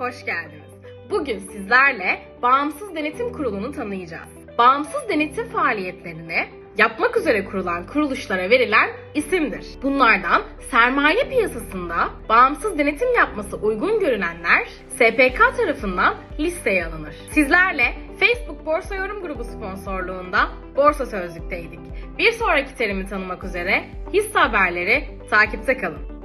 hoş geldiniz. Bugün sizlerle Bağımsız Denetim Kurulu'nu tanıyacağız. Bağımsız denetim faaliyetlerini yapmak üzere kurulan kuruluşlara verilen isimdir. Bunlardan sermaye piyasasında bağımsız denetim yapması uygun görünenler SPK tarafından listeye alınır. Sizlerle Facebook Borsa Yorum Grubu sponsorluğunda Borsa Sözlük'teydik. Bir sonraki terimi tanımak üzere hisse haberleri takipte kalın.